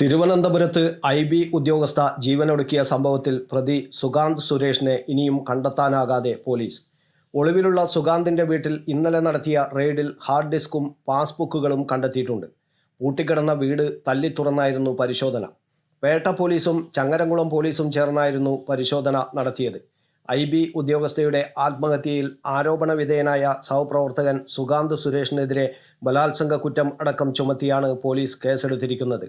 തിരുവനന്തപുരത്ത് I B ഉദ്യോഗസ്ഥ ജീവനൊടുക്കിയ സംഭവത്തിൽ പ്രതി സുഗാന്ത് സുരേഷിനെ ഇനിയും കണ്ടെത്താനാകാതെ പോലീസ്. ഒളിവിലുള്ള സുഗാന്തിന്റെ വീട്ടിൽ ഇന്നലെ നടത്തിയ റെയ്ഡിൽ ഹാർഡ് ഡിസ്കും പാസ്ബുക്കുകളും കണ്ടെത്തിയിട്ടുണ്ട്. പൂട്ടിക്കിടന്ന വീട് തല്ലി തുറന്നായിരുന്നു പരിശോധന. പേട്ട പോലീസും ചങ്ങരംകുളം പോലീസും ചേർന്നായിരുന്നു പരിശോധന നടത്തിയത്. ഐ ബി ഉദ്യോഗസ്ഥയുടെ ആത്മഹത്യയിൽ ആരോപണ വിധേയനായ സഹപ്രവർത്തകൻ സുഗാന്ത് സുരേഷിനെതിരെ ബലാത്സംഗ കുറ്റം അടക്കം ചുമത്തിയാണ് പോലീസ് കേസെടുത്തിരിക്കുന്നത്.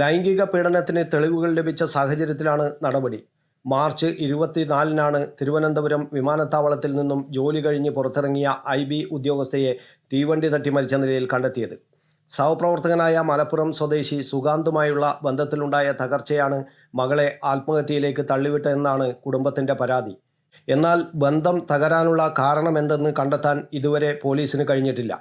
ലൈംഗിക പീഡനത്തിന് തെളിവുകൾ ലഭിച്ച സാഹചര്യത്തിലാണ് നടപടി. മാർച്ച് ഇരുപത്തിനാലിനാണ് തിരുവനന്തപുരം വിമാനത്താവളത്തിൽ നിന്നും ജോലി കഴിഞ്ഞ് പുറത്തിറങ്ങിയ ഐ ബി ഉദ്യോഗസ്ഥയെ തീവണ്ടി തട്ടി മരിച്ച നിലയിൽ കണ്ടെത്തിയത്. സഹപ്രവർത്തകനായ മലപ്പുറം സ്വദേശി സുഗാന്തുമായുള്ള ബന്ധത്തിലുണ്ടായ തകർച്ചയാണ് മകളെ ആത്മഹത്യയിലേക്ക് തള്ളിവിട്ടതെന്നാണ് കുടുംബത്തിന്റെ പരാതി. എന്നാൽ ബന്ധം തകരാനുള്ള കാരണമെന്തെന്ന് കണ്ടെത്താൻ ഇതുവരെ പോലീസിന് കഴിഞ്ഞിട്ടില്ല.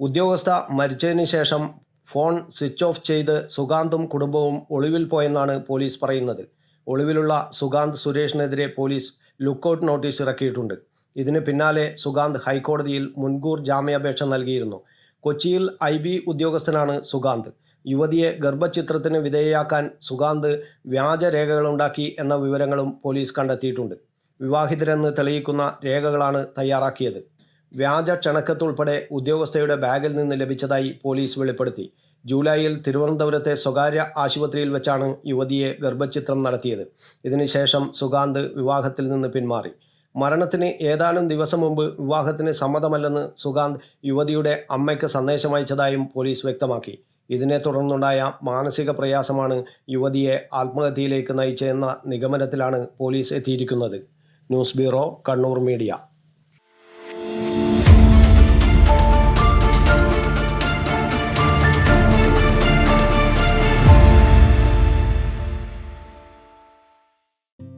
ഉദ്യോഗസ്ഥ മരിച്ചതിന് ശേഷം ഫോൺ സ്വിച്ച് ഓഫ് ചെയ്ത് സുഗാന്തും കുടുംബവും ഒളിവിൽ പോയെന്നാണ് പോലീസ് പറയുന്നത്. ഒളിവിലുള്ള സുഗാന്ത് സുരേഷിനെതിരെ പോലീസ് ലുക്കൌട്ട് നോട്ടീസ് ഇറക്കിയിട്ടുണ്ട്. ഇതിന് പിന്നാലെ സുഗാന്ത് ഹൈക്കോടതിയിൽ മുൻകൂർ ജാമ്യാപേക്ഷ നൽകിയിരുന്നു. കൊച്ചിയിൽ ഐ ബി ഉദ്യോഗസ്ഥനാണ് സുഗാന്ത്. യുവതിയെ ഗർഭചിത്രത്തിന് വിധേയയാക്കാൻ സുഗാന്ത് വ്യാജരേഖകളുണ്ടാക്കി എന്ന വിവരങ്ങളും പോലീസ് കണ്ടെത്തിയിട്ടുണ്ട്. വിവാഹിതരെന്ന് തെളിയിക്കുന്ന രേഖകളാണ് തയ്യാറാക്കിയത്. വ്യാജ ക്ഷണക്കത്തുൾപ്പെടെ ഉദ്യോഗസ്ഥയുടെ ബാഗിൽ നിന്ന് ലഭിച്ചതായി പോലീസ് വെളിപ്പെടുത്തി. ജൂലൈയിൽ തിരുവനന്തപുരത്തെ സ്വകാര്യ ആശുപത്രിയിൽ വെച്ചാണ് യുവതിയെ ഗർഭചിത്രം നടത്തിയത്. ഇതിനുശേഷം സുഗാന്ത് വിവാഹത്തിൽ നിന്ന് പിന്മാറി. മരണത്തിന് ഏതാനും ദിവസം മുമ്പ് വിവാഹത്തിന് സമ്മതമല്ലെന്ന് സുഗാന്ത് യുവതിയുടെ അമ്മയ്ക്ക് സന്ദേശം അയച്ചതായും പോലീസ് വ്യക്തമാക്കി. ഇതിനെ തുടർന്നുണ്ടായ മാനസിക പ്രയാസമാണ് യുവതിയെ ആത്മഹത്യയിലേക്ക് നയിച്ചതെന്ന നിഗമനത്തിലാണ് പോലീസ് എത്തിയിരിക്കുന്നത്. News bureau Kannur media.